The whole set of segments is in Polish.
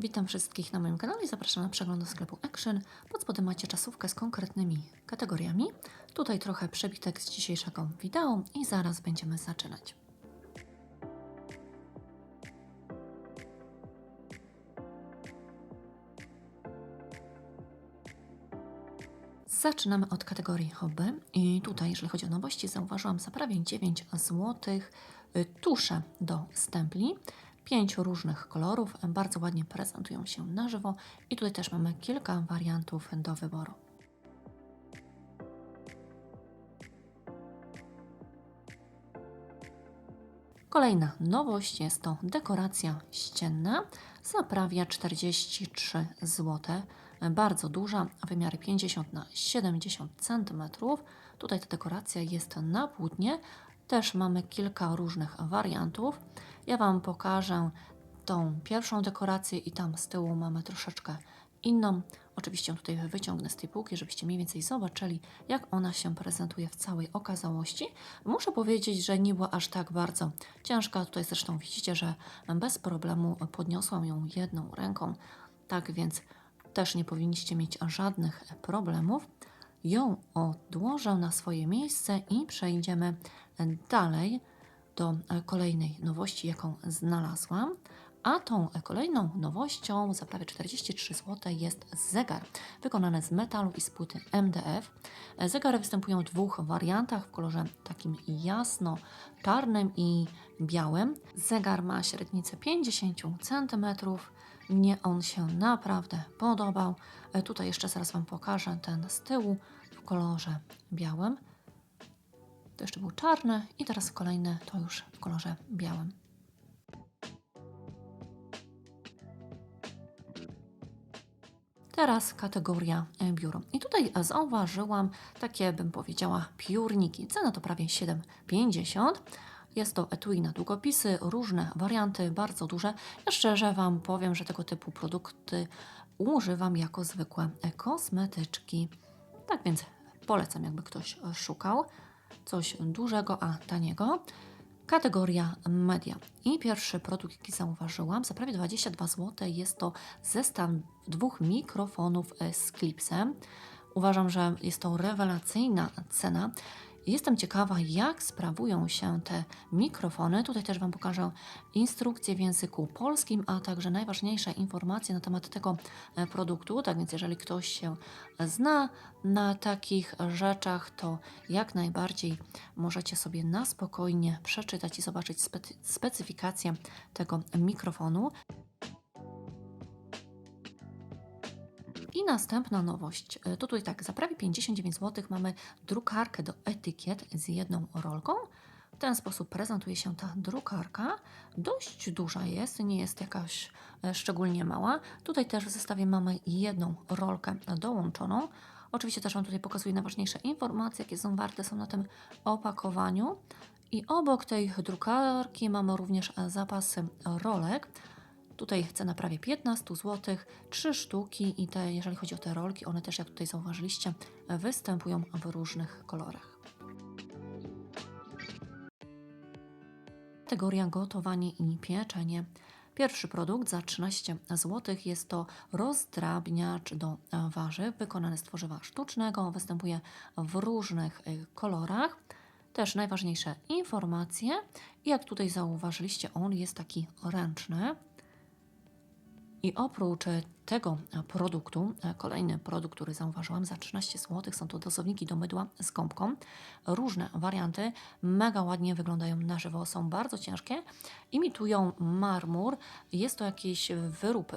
Witam wszystkich na moim kanale i zapraszam na przegląd do sklepu Action. Pod spodem macie czasówkę z konkretnymi kategoriami. Tutaj trochę przebitek z dzisiejszego wideo i zaraz będziemy zaczynać. Zaczynamy od kategorii hobby i tutaj, jeżeli chodzi o nowości, zauważyłam za prawie 9 zł tusze do stempli. Pięć różnych kolorów, bardzo ładnie prezentują się na żywo i tutaj też mamy kilka wariantów do wyboru. Kolejna nowość jest to dekoracja ścienna za prawie 43 zł. Bardzo duża, wymiary 50 na 70 cm. Tutaj ta dekoracja jest na płótnie. Też mamy kilka różnych wariantów. Ja Wam pokażę tą pierwszą dekorację i tam z tyłu mamy troszeczkę inną. Oczywiście tutaj wyciągnę z tej półki, żebyście mniej więcej zobaczyli, jak ona się prezentuje w całej okazałości. Muszę powiedzieć, że nie była aż tak bardzo ciężka. Tutaj zresztą widzicie, że bez problemu podniosłam ją jedną ręką. Tak więc też nie powinniście mieć żadnych problemów. Ją odłożę na swoje miejsce i przejdziemy dalej do kolejnej nowości, jaką znalazłam. A tą kolejną nowością za prawie 43 zł jest zegar wykonany z metalu i z płyty MDF. Zegary występują w dwóch wariantach w kolorze takim jasno-czarnym i białym. Zegar ma średnicę 50 cm. Mnie on się naprawdę podobał. Tutaj jeszcze zaraz Wam pokażę ten z tyłu w kolorze białym. To jeszcze był czarny i teraz kolejny to już w kolorze białym. Teraz kategoria e, biuro. I tutaj zauważyłam takie, bym powiedziała, piórniki. Cena to prawie 7,50. Jest to etui na długopisy, różne warianty, bardzo duże. Ja szczerze Wam powiem, że tego typu produkty używam jako zwykłe kosmetyczki. Tak więc polecam, jakby ktoś szukał coś dużego, a taniego. Kategoria media. I pierwszy produkt, jaki zauważyłam, za prawie 22 zł jest to zestaw dwóch mikrofonów z klipsem. Uważam, że jest to rewelacyjna cena. Jestem ciekawa, jak sprawują się te mikrofony. Tutaj też Wam pokażę instrukcję w języku polskim, a także najważniejsze informacje na temat tego e, produktu. Tak więc, jeżeli ktoś się zna na takich rzeczach, to jak najbardziej możecie sobie na spokojnie przeczytać i zobaczyć specy specyfikację tego mikrofonu. I następna nowość, e, tutaj tak, za prawie 59 zł mamy drukarkę do etykiet z jedną rolką. W ten sposób prezentuje się ta drukarka. Dość duża jest, nie jest jakaś e, szczególnie mała. Tutaj też w zestawie mamy jedną rolkę dołączoną. Oczywiście też Wam tutaj pokazuję najważniejsze informacje, jakie są warte, są na tym opakowaniu. I obok tej drukarki mamy również zapasy rolek. Tutaj cena prawie 15 zł, 3 sztuki i te, jeżeli chodzi o te rolki, one też, jak tutaj zauważyliście, występują w różnych kolorach. Kategoria gotowanie i pieczenie. Pierwszy produkt za 13 zł jest to rozdrabniacz do warzyw wykonany z tworzywa sztucznego. Występuje w różnych y, kolorach. Też najważniejsze informacje. Jak tutaj zauważyliście, on jest taki ręczny. I oprócz tego produktu, kolejny produkt, który zauważyłam za 13 zł, są to dozowniki do mydła z gąbką. Różne warianty, mega ładnie wyglądają na żywo, są bardzo ciężkie, imitują marmur. Jest to jakiś wyrób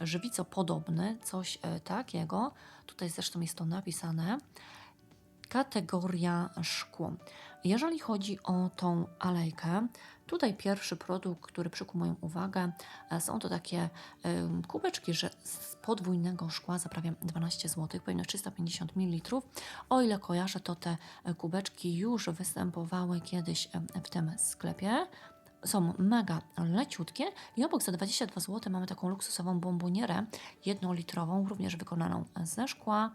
żywicopodobny, coś e, takiego. Tutaj zresztą jest to napisane kategoria szkło. Jeżeli chodzi o tą alejkę, tutaj pierwszy produkt, który przykuł moją uwagę, e, są to takie kubeczki że z podwójnego szkła za prawie 12 zł, pewnie 350 ml. O ile kojarzę, to te e, kubeczki już występowały kiedyś w tym sklepie są mega leciutkie i obok za 22 zł mamy taką luksusową bombonierę jednolitrową, również wykonaną ze szkła.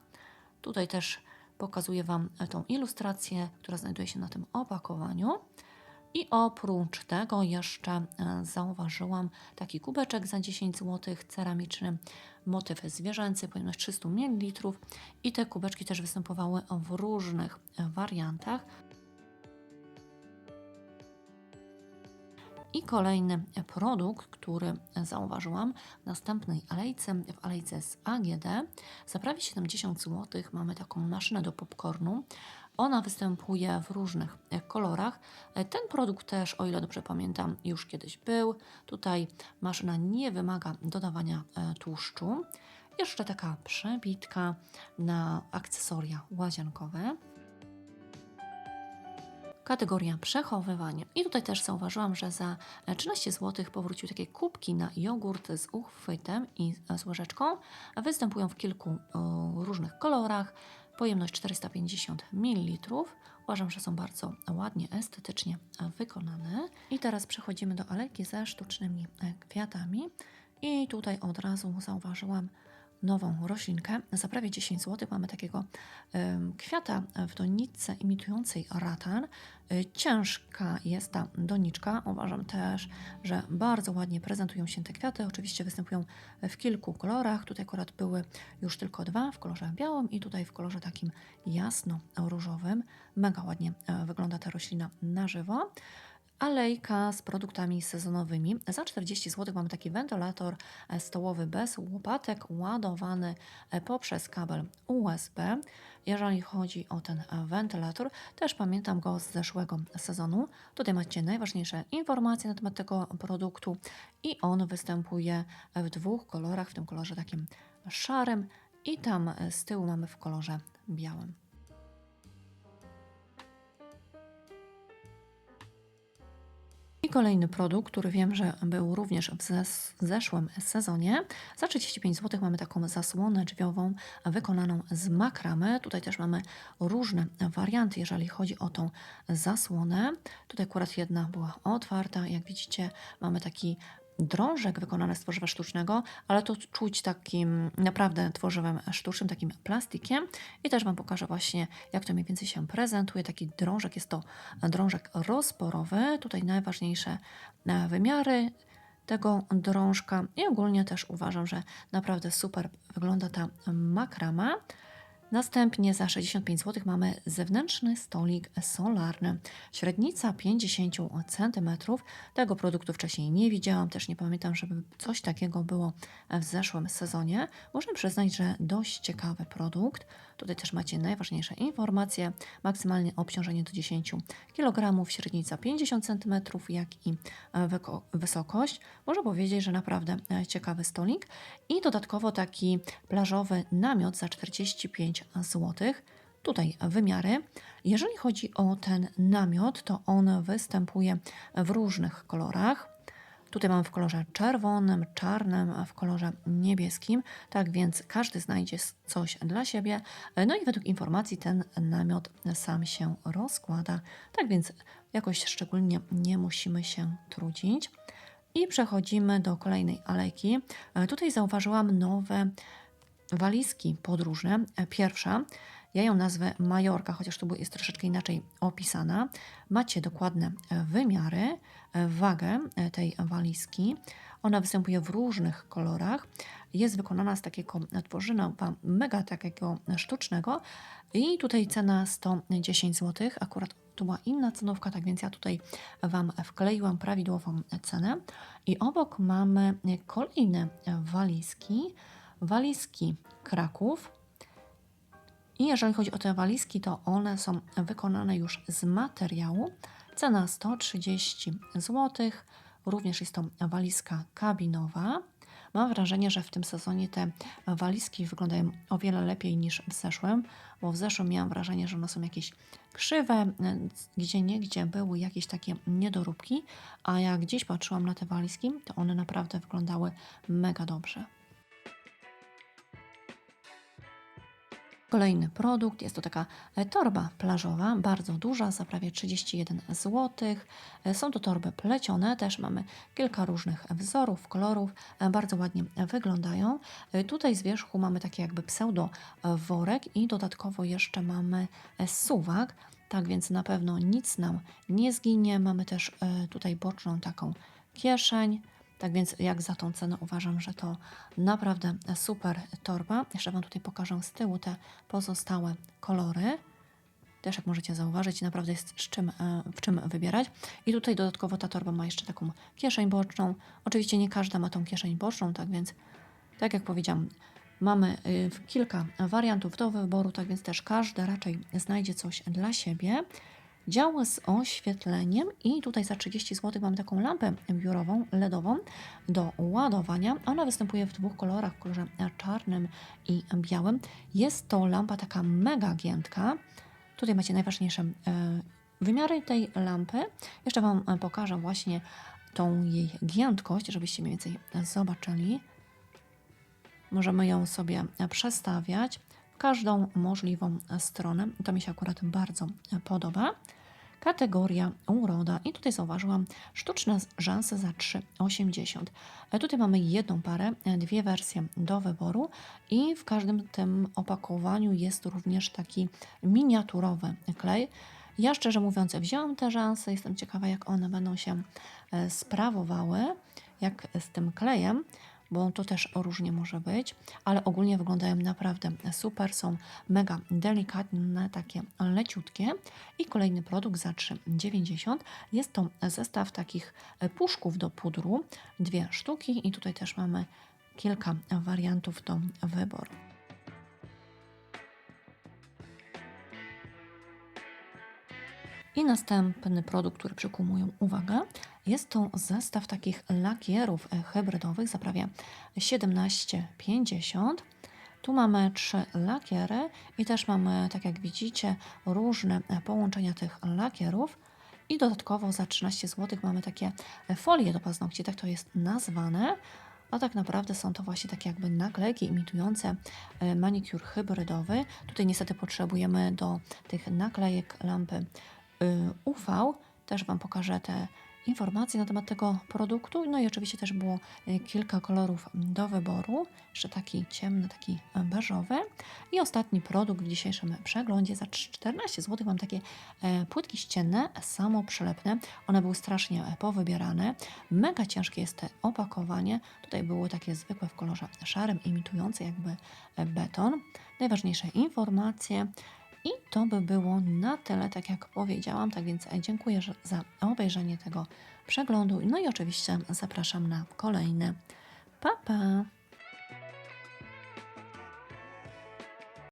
Tutaj też Pokazuję Wam tą ilustrację, która znajduje się na tym opakowaniu. I oprócz tego jeszcze e, zauważyłam taki kubeczek za 10 zł, ceramiczny, motyw zwierzęcy, pojemność 300 ml i te kubeczki też występowały w różnych e, wariantach. I kolejny produkt, który zauważyłam w następnej alejce, w alejce z AGD, za prawie 70 zł mamy taką maszynę do popcornu. Ona występuje w różnych kolorach. Ten produkt też, o ile dobrze pamiętam, już kiedyś był. Tutaj maszyna nie wymaga dodawania e, tłuszczu. Jeszcze taka przebitka na akcesoria łazienkowe kategoria przechowywanie. I tutaj też zauważyłam, że za 13 zł powróciły takie kubki na jogurt z uchwytem i z łyżeczką. Występują w kilku różnych kolorach. Pojemność 450 ml. Uważam, że są bardzo ładnie, estetycznie wykonane. I teraz przechodzimy do alejki ze sztucznymi e, kwiatami. I tutaj od razu zauważyłam nową roślinkę. Za prawie 10 zł mamy takiego kwiata w doniczce imitującej ratan. Y, ciężka jest ta doniczka. Uważam też, że bardzo ładnie prezentują się te kwiaty. Oczywiście występują w kilku kolorach. Tutaj akurat były już tylko dwa w kolorze białym i tutaj w kolorze takim jasno-różowym. Mega ładnie e, wygląda ta roślina na żywo alejka z produktami sezonowymi. Za 40 zł mamy taki wentylator e, stołowy bez łopatek, ładowany e, poprzez kabel USB. Jeżeli chodzi o ten e, wentylator, też pamiętam go z zeszłego sezonu. Tutaj macie najważniejsze informacje na temat tego produktu i on występuje w dwóch kolorach, w tym kolorze takim szarym i tam z tyłu mamy w kolorze białym. Kolejny produkt, który wiem, że był również w zes- zeszłym sezonie. Za 35 zł mamy taką zasłonę drzwiową wykonaną z makramy. Tutaj też mamy różne warianty, jeżeli chodzi o tą zasłonę. Tutaj akurat jedna była otwarta. Jak widzicie, mamy taki drążek wykonany z tworzywa sztucznego, ale to czuć takim naprawdę tworzywem sztucznym, takim plastikiem. I też Wam pokażę właśnie, jak to mniej więcej się prezentuje. Taki drążek, jest to drążek rozporowy. Tutaj najważniejsze e, wymiary tego drążka i ogólnie też uważam, że naprawdę super wygląda ta makrama. Następnie za 65 zł mamy zewnętrzny stolik solarny. Średnica 50 cm. Tego produktu wcześniej nie widziałam, też nie pamiętam, żeby coś takiego było w zeszłym sezonie. Muszę przyznać, że dość ciekawy produkt. Tutaj też macie najważniejsze informacje. Maksymalne obciążenie do 10 kg, średnica 50 cm, jak i wysokość. Można powiedzieć, że naprawdę ciekawy stolik. I dodatkowo taki plażowy namiot za 45 zł. Tutaj wymiary. Jeżeli chodzi o ten namiot, to on występuje w różnych kolorach. Tutaj mam w kolorze czerwonym, czarnym, a w kolorze niebieskim. Tak więc każdy znajdzie coś dla siebie. No i według informacji ten namiot sam się rozkłada. Tak więc jakoś szczególnie nie musimy się trudzić. I przechodzimy do kolejnej alejki. Tutaj zauważyłam nowe walizki podróżne. Pierwsza, ja ją nazwę Majorka, chociaż tu jest troszeczkę inaczej opisana. Macie dokładne wymiary, wagę tej walizki. Ona występuje w różnych kolorach. Jest wykonana z takiego tworzyna mega takiego sztucznego i tutaj cena 110 zł. Akurat tu była inna cenówka, tak więc ja tutaj Wam wkleiłam prawidłową cenę. I obok mamy kolejne walizki walizki Kraków. I jeżeli chodzi o te walizki, to one są wykonane już z materiału. Cena 130 zł. Również jest to walizka kabinowa. Mam wrażenie, że w tym sezonie te walizki wyglądają o wiele lepiej niż w zeszłym, bo w zeszłym miałam wrażenie, że one są jakieś krzywe, gdzie niegdzie były jakieś takie niedoróbki, a jak gdzieś patrzyłam na te walizki, to one naprawdę wyglądały mega dobrze. Kolejny produkt jest to taka e, torba plażowa, bardzo duża, za prawie 31 zł. E, są to torby plecione, też mamy kilka różnych wzorów, kolorów, e, bardzo ładnie wyglądają. Tutaj z wierzchu mamy taki jakby pseudo worek i dodatkowo jeszcze mamy suwak. Tak więc na pewno nic nam nie zginie. Mamy też tutaj boczną taką kieszeń. Tak więc jak za tą cenę uważam, że to naprawdę super torba. Jeszcze Wam tutaj pokażę z tyłu te pozostałe kolory. Też jak możecie zauważyć, naprawdę jest z czym, e, w czym wybierać. I tutaj dodatkowo ta torba ma jeszcze taką kieszeń boczną. Oczywiście nie każda ma tą kieszeń boczną, tak więc tak jak powiedziałam, mamy y, kilka wariantów do wyboru, tak więc też każdy raczej znajdzie coś dla siebie. Dział z oświetleniem i tutaj za 30 zł mamy taką lampę biurową, LEDową do ładowania. Ona występuje w dwóch kolorach, w kolorze czarnym i białym. Jest to lampa taka mega giętka. Tutaj macie najważniejsze e, wymiary tej lampy. Jeszcze Wam e, pokażę właśnie tą jej giętkość, żebyście mniej więcej zobaczyli. Możemy ją sobie przestawiać w każdą możliwą stronę. To mi się akurat bardzo podoba. Kategoria uroda i tutaj zauważyłam sztuczne rzęsy za 3,80. E, Tutaj mamy jedną parę, dwie wersje do wyboru i w każdym tym opakowaniu jest również taki miniaturowy klej. Ja szczerze mówiąc wzięłam te rzęsy, jestem ciekawa jak one będą się e, sprawowały, jak z tym klejem bo to też różnie może być, ale ogólnie wyglądają naprawdę super, są mega delikatne, takie leciutkie. I kolejny produkt za 3,90 jest to zestaw takich puszków do pudru, dwie sztuki i tutaj też mamy kilka wariantów do wyboru. I następny produkt, który przykuł moją uwagę, jest to zestaw takich lakierów e, hybrydowych za prawie 17,50. Tu mamy trzy lakiery i też mamy, tak jak widzicie, różne e, połączenia tych lakierów. I dodatkowo za 13 zł mamy takie e, folie do paznokci, tak to jest nazwane. A tak naprawdę są to właśnie takie jakby naklejki imitujące manikur hybrydowy. Tutaj niestety potrzebujemy do tych naklejek lampy UV. Też Wam pokażę te informacje na temat tego produktu. No i oczywiście też było y, kilka kolorów do wyboru. Jeszcze taki ciemny, taki beżowy. I ostatni produkt w dzisiejszym przeglądzie za 14 zł mam takie e, płytki ścienne, samoprzylepne. One były strasznie e, powybierane. Mega ciężkie jest te opakowanie. Tutaj było takie zwykłe w kolorze szarym, imitujące jakby e, beton. Najważniejsze informacje. I to by było na tyle, tak jak powiedziałam. Tak więc e, dziękuję za obejrzenie tego przeglądu. No i oczywiście zapraszam na kolejny. Pa, pa!